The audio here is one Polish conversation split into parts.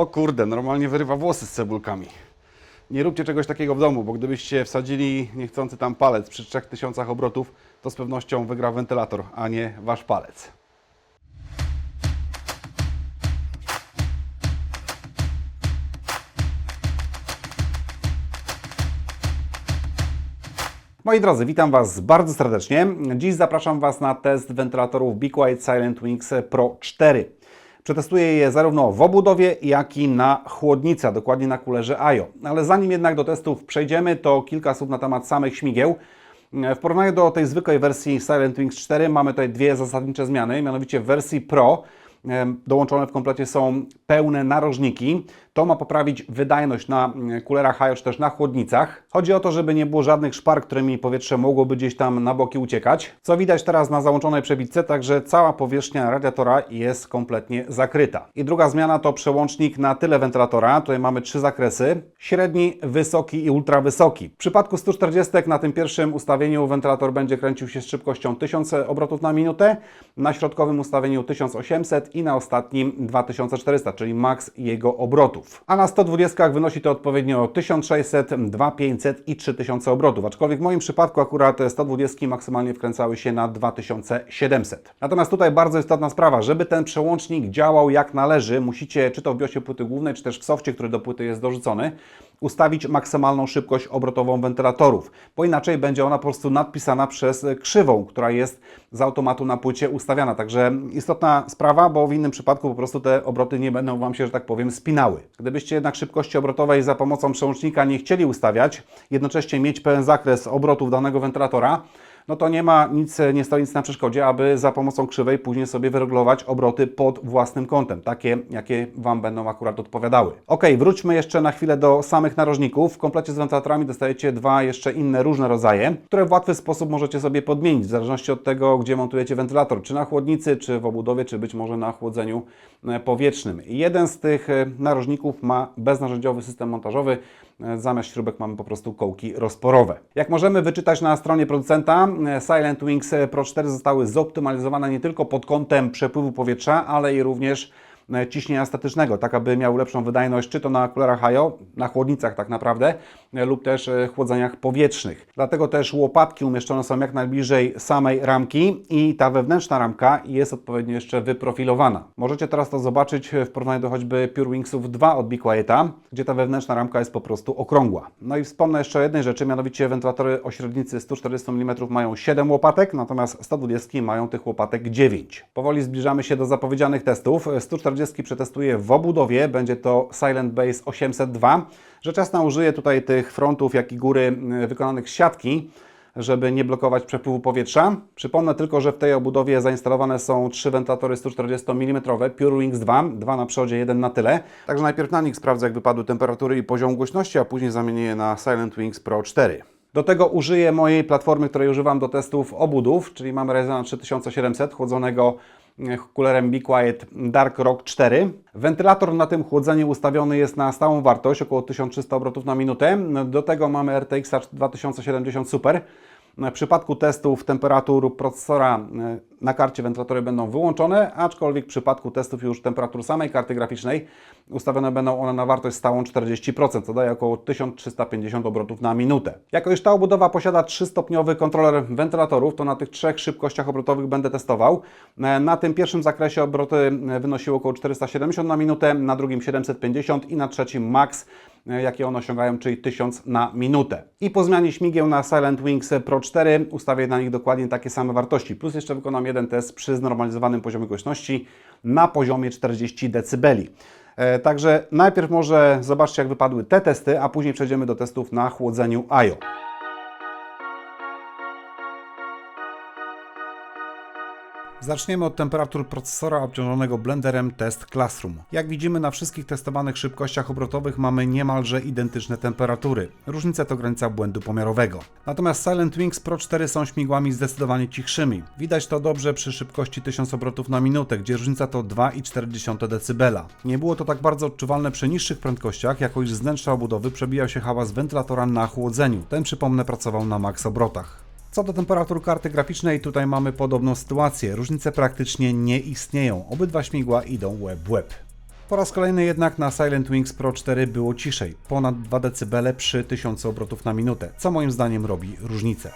O kurde, normalnie wyrywa włosy z cebulkami. Nie róbcie czegoś takiego w domu, bo gdybyście wsadzili niechcący tam palec przy 3000 obrotów, to z pewnością wygra wentylator, a nie wasz palec. Moi drodzy, witam Was bardzo serdecznie. Dziś zapraszam Was na test wentylatorów Be Silent Wings Pro 4. Przetestuję je zarówno w obudowie, jak i na chłodnicy, a dokładnie na kulerze AJO. Ale zanim jednak do testów przejdziemy, to kilka słów na temat samych śmigieł. W porównaniu do tej zwykłej wersji Silent Wings 4 mamy tutaj dwie zasadnicze zmiany, mianowicie w wersji Pro dołączone w komplecie są pełne narożniki. To ma poprawić wydajność na mm, kulerach HIO czy też na chłodnicach. Chodzi o to, żeby nie było żadnych szpar, którymi powietrze mogłoby gdzieś tam na boki uciekać. Co widać teraz na załączonej przebitce, także cała powierzchnia radiatora jest kompletnie zakryta. I druga zmiana to przełącznik na tyle wentylatora. Tutaj mamy trzy zakresy. Średni, wysoki i ultrawysoki. W przypadku 140 na tym pierwszym ustawieniu wentylator będzie kręcił się z szybkością 1000 obrotów na minutę, na środkowym ustawieniu 1800 i na ostatnim 2400, czyli maks jego obrotów. A na 120 wynosi to odpowiednio 1600, 2500 i 3000 obrotów. Aczkolwiek w moim przypadku akurat 120 maksymalnie wkręcały się na 2700. Natomiast tutaj bardzo istotna sprawa, żeby ten przełącznik działał jak należy, musicie czy to w BIOSie płyty głównej, czy też w softie, który do płyty jest dorzucony, ustawić maksymalną szybkość obrotową wentylatorów, bo inaczej będzie ona po prostu nadpisana przez krzywą, która jest z automatu na płycie ustawiana. Także istotna sprawa, bo w innym przypadku po prostu te obroty nie będą Wam się, że tak powiem, spinały. Gdybyście jednak szybkości obrotowej za pomocą przełącznika nie chcieli ustawiać, jednocześnie mieć pełen zakres obrotów danego wentylatora, no to nie ma nic, nie stoi nic na przeszkodzie, aby za pomocą krzywej później sobie wyregulować obroty pod własnym kątem, takie jakie Wam będą akurat odpowiadały. Ok, wróćmy jeszcze na chwilę do samych narożników. W komplecie z wentylatorami dostajecie dwa jeszcze inne różne rodzaje, które w łatwy sposób możecie sobie podmienić, w zależności od tego, gdzie montujecie wentylator, czy na chłodnicy, czy w obudowie, czy być może na chłodzeniu e, powietrznym. Jeden z tych e, narożników ma beznarzędziowy system montażowy, Zamiast śrubek mamy po prostu kołki rozporowe. Jak możemy wyczytać na stronie producenta, e, Silent Wings Pro 4 zostały zoptymalizowane nie tylko pod kątem przepływu powietrza, ale i również ciśnienia statycznego, tak aby miał lepszą wydajność, czy to na kulerach HIO, na chłodnicach tak naprawdę, e, lub też e, chłodzeniach powietrznych. Dlatego też łopatki umieszczone są jak najbliżej samej ramki i ta wewnętrzna ramka jest odpowiednio jeszcze wyprofilowana. Możecie teraz to zobaczyć w porównaniu do choćby Pure Wingsów 2 od Be Quieta, gdzie ta wewnętrzna ramka jest po prostu okrągła. No i wspomnę jeszcze o jednej rzeczy, mianowicie wentylatory o średnicy 140 mm mają 7 łopatek, natomiast 120 mają tych łopatek 9. Powoli zbliżamy się do zapowiedzianych testów. 140 przetestuję w obudowie, będzie to Silent Base 802. Rzecz jasna użyję tutaj tych frontów, jak i góry y, wykonanych z siatki, żeby nie blokować przepływu powietrza. Przypomnę tylko, że w tej obudowie zainstalowane są trzy wentylatory 140 mm Pure Wings 2, dwa na przodzie, jeden na tyle. Także najpierw na nich sprawdzę, jak wypadły temperatury i poziom głośności, a później zamienię je na Silent Wings Pro 4. Do tego użyję mojej platformy, której używam do testów obudów, czyli mamy Ryzena 3700 chłodzonego kulerem Be Quiet Dark Rock 4. Wentylator na tym chłodzeniu ustawiony jest na stałą wartość, około 1300 obrotów na minutę. Do tego mamy RTX 2070 Super. W przypadku testów temperatur procesora e, na karcie wentylatory będą wyłączone, aczkolwiek w przypadku testów już temperatur samej karty graficznej ustawione będą one na wartość stałą 40%, co daje około 1350 obrotów na minutę. Jako iż ta obudowa posiada 3-stopniowy kontroler wentylatorów, to na tych trzech szybkościach obrotowych będę testował. E, Na tym pierwszym zakresie obroty e, wynosiły około 470 na minutę, na drugim 750 i na trzecim max jakie one osiągają, czyli 1000 na minutę. I po zmianie śmigieł na Silent Wings Pro 4 ustawię na nich dokładnie takie same wartości. Plus jeszcze wykonam jeden test przy znormalizowanym poziomie głośności na poziomie 40 dB. E, Także najpierw może zobaczcie, jak wypadły te testy, a później przejdziemy do testów na chłodzeniu IO. Zaczniemy od temperatur procesora obciążonego blenderem Test Classroom. Jak widzimy na wszystkich testowanych szybkościach obrotowych mamy niemalże identyczne temperatury. Różnica to granica błędu pomiarowego. Natomiast Silent Wings Pro 4 są śmigłami zdecydowanie cichszymi. Widać to dobrze przy szybkości 1000 obrotów na minutę, gdzie różnica to 2,4 dB. Nie było to tak bardzo odczuwalne przy niższych prędkościach, jako iż z wnętrza obudowy przebijał się hałas wentylatora na chłodzeniu. Ten przypomnę pracował na max obrotach. Co do temperatur karty graficznej, tutaj mamy podobną sytuację. Różnice praktycznie nie istnieją. Obydwa śmigła idą łeb w łeb. Po raz kolejny jednak na Silent Wings Pro 4 było ciszej, ponad 2 dB przy 1000 obrotów na minutę, co moim zdaniem robi różnicę.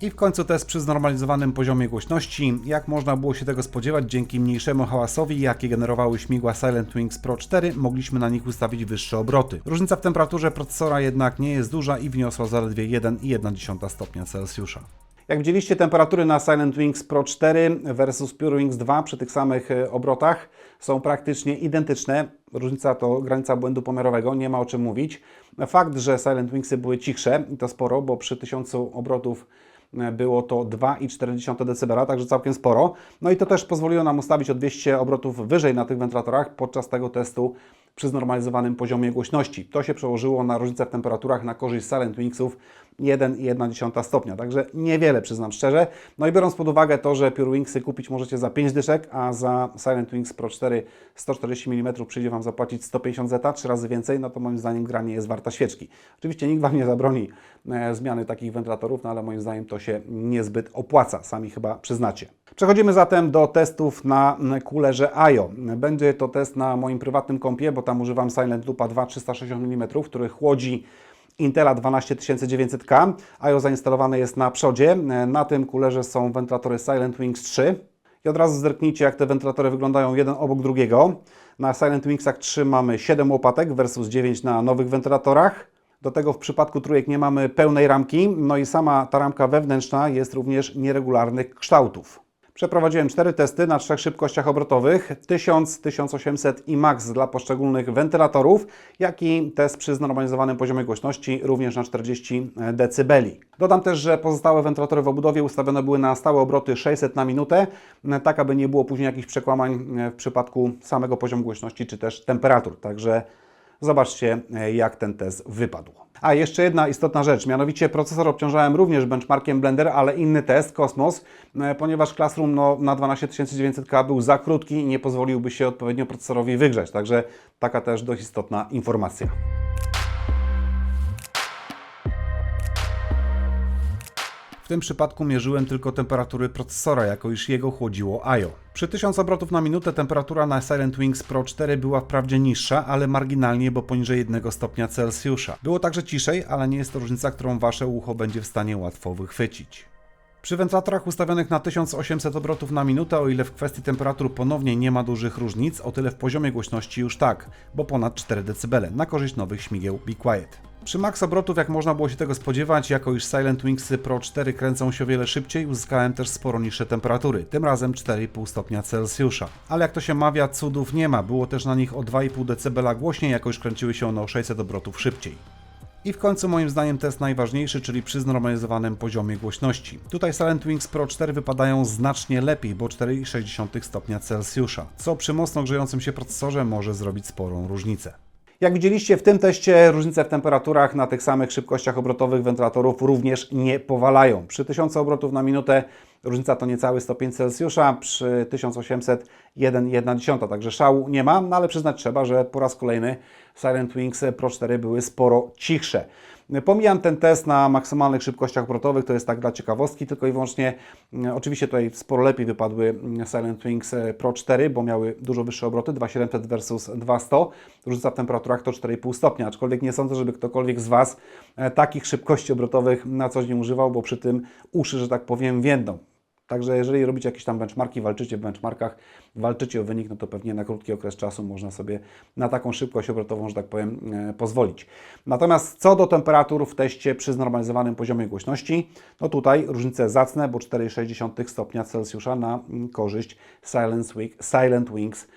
I w końcu test przy znormalizowanym poziomie głośności. Jak można było się tego spodziewać, dzięki mniejszemu hałasowi, jaki generowały śmigła Silent Wings Pro 4, mogliśmy na nich ustawić wyższe obroty. Różnica w temperaturze procesora jednak nie jest duża i wyniosła zaledwie 1,1 stopnia Celsjusza. Jak widzieliście, temperatury na Silent Wings Pro 4 versus Pure Wings 2 przy tych samych e, obrotach są praktycznie identyczne. Różnica to granica błędu pomiarowego, nie ma o czym mówić. Fakt, że Silent Wingsy były cichsze, to sporo, bo przy 1000 obrotów było to 2,4 dB, także całkiem sporo. No i to też pozwoliło nam ustawić o 200 obrotów wyżej na tych wentylatorach podczas tego testu przy znormalizowanym poziomie głośności. To się przełożyło na różnicę w temperaturach na korzyść Silent Wingsów 1,1 stopnia, także niewiele przyznam szczerze. No i biorąc pod uwagę to, że Pure Wingsy kupić możecie za 5 dyszek, a za Silent Wings Pro 4 140 mm przyjdzie Wam zapłacić 150 zeta, 3 razy więcej, no to moim zdaniem gra nie jest warta świeczki. Oczywiście nikt Wam nie zabroni e, zmiany takich wentylatorów, no ale moim zdaniem to się niezbyt opłaca, sami chyba przyznacie. Przechodzimy zatem do testów na kulerze IO. Będzie to test na moim prywatnym kompie, bo tam używam Silent Loopa 2 360 mm, który chłodzi Intela 12900K. IO zainstalowane jest na przodzie. Na tym kulerze są wentylatory Silent Wings 3. I od razu zerknijcie, jak te wentylatory wyglądają jeden obok drugiego. Na Silent Wingsach 3 mamy 7 łopatek versus 9 na nowych wentylatorach. Do tego w przypadku trójek nie mamy pełnej ramki, no i sama ta ramka wewnętrzna jest również nieregularnych kształtów. Przeprowadziłem cztery testy na trzech szybkościach obrotowych 1000, 1800 i max dla poszczególnych wentylatorów, jak i test przy znormalizowanym poziomie głośności również na 40 dB. Dodam też, że pozostałe wentylatory w obudowie ustawione były na stałe obroty 600 na minutę, tak aby nie było później jakichś przekłamań w przypadku samego poziomu głośności czy też temperatur. Także zobaczcie, jak ten test wypadł. A jeszcze jedna istotna rzecz, mianowicie procesor obciążałem również benchmarkiem Blender, ale inny test, Cosmos, e, ponieważ Classroom no, na 12900K był za krótki i nie pozwoliłby się odpowiednio procesorowi wygrzać. Także taka też dość istotna informacja. W tym przypadku mierzyłem tylko temperatury procesora, jako iż jego chłodziło IO. Przy 1000 obrotów na minutę temperatura na Silent Wings Pro 4 była wprawdzie niższa, ale marginalnie, bo poniżej 1 stopnia Celsjusza. Było także ciszej, ale nie jest to różnica, którą Wasze ucho będzie w stanie łatwo wychwycić. Przy wentylatorach ustawionych na 1800 obrotów na minutę, o ile w kwestii temperatur ponownie nie ma dużych różnic, o tyle w poziomie głośności już tak, bo ponad 4 dB na korzyść nowych śmigieł Be Quiet. Przy max obrotów, jak można było się tego spodziewać, jako iż Silent Wingsy Pro 4 kręcą się o wiele szybciej, uzyskałem też sporo niższe temperatury, tym razem 4,5 stopnia Celsjusza. Ale jak to się mawia, cudów nie ma, było też na nich o 2,5 dB głośniej, jako iż kręciły się one o 600 obrotów szybciej. I w końcu moim zdaniem test najważniejszy, czyli przy znormalizowanym poziomie głośności. Tutaj Silent Wings Pro 4 wypadają znacznie lepiej, bo 4,6 stopnia Celsjusza, co przy mocno grzejącym się procesorze może zrobić sporą różnicę. Jak widzieliście w tym teście różnice w temperaturach na tych samych szybkościach obrotowych wentylatorów również nie powalają. Przy 1000 obrotów na minutę różnica to niecały stopień Celsjusza, przy 1800 1,1, także szału nie ma, no ale przyznać trzeba, że po raz kolejny Silent Wings Pro 4 były sporo cichsze. Pomijam ten test na maksymalnych szybkościach obrotowych, to jest tak dla ciekawostki, tylko i wyłącznie, mm, oczywiście tutaj sporo lepiej wypadły mm, Silent Wings e, Pro 4, bo miały dużo wyższe obroty, 2700 versus 2100, różnica w temperaturach to 4,5 stopnia, aczkolwiek nie sądzę, żeby ktokolwiek z Was e, takich szybkości obrotowych na coś nie używał, bo przy tym uszy, że tak powiem, więdą. Także jeżeli robicie jakieś tam benchmarki, walczycie w benchmarkach, walczycie o wynik, no to pewnie na krótki okres czasu można sobie na taką szybkość obrotową, że tak powiem, e, pozwolić. Natomiast co do temperatur w teście przy znormalizowanym poziomie głośności, no tutaj różnice zacne, bo 4,6 stopnia Celsjusza na mm, korzyść Silent, Silent Wings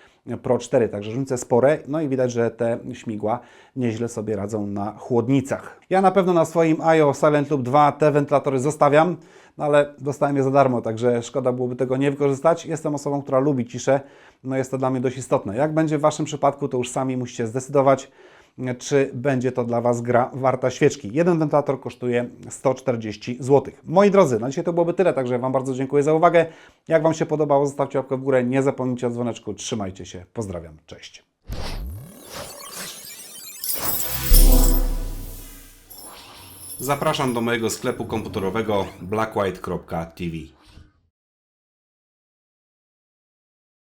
Pro 4, także różnice spore, no i widać, że te śmigła nieźle sobie radzą na chłodnicach. Ja na pewno na swoim IO Silent Loop 2 te wentylatory zostawiam, no ale dostałem je za darmo, także szkoda byłoby tego nie wykorzystać. Jestem osobą, która lubi ciszę, no jest to dla mnie dość istotne. Jak będzie w Waszym przypadku, to już sami musicie zdecydować, czy będzie to dla Was gra warta świeczki. Jeden wentylator kosztuje 140 zł. Moi drodzy, na dzisiaj to byłoby tyle, także Wam bardzo dziękuję za uwagę. Jak Wam się podobało, zostawcie łapkę w górę, nie zapomnijcie o dzwoneczku, trzymajcie się, pozdrawiam, cześć. Zapraszam do mojego sklepu komputerowego blackwhite.tv.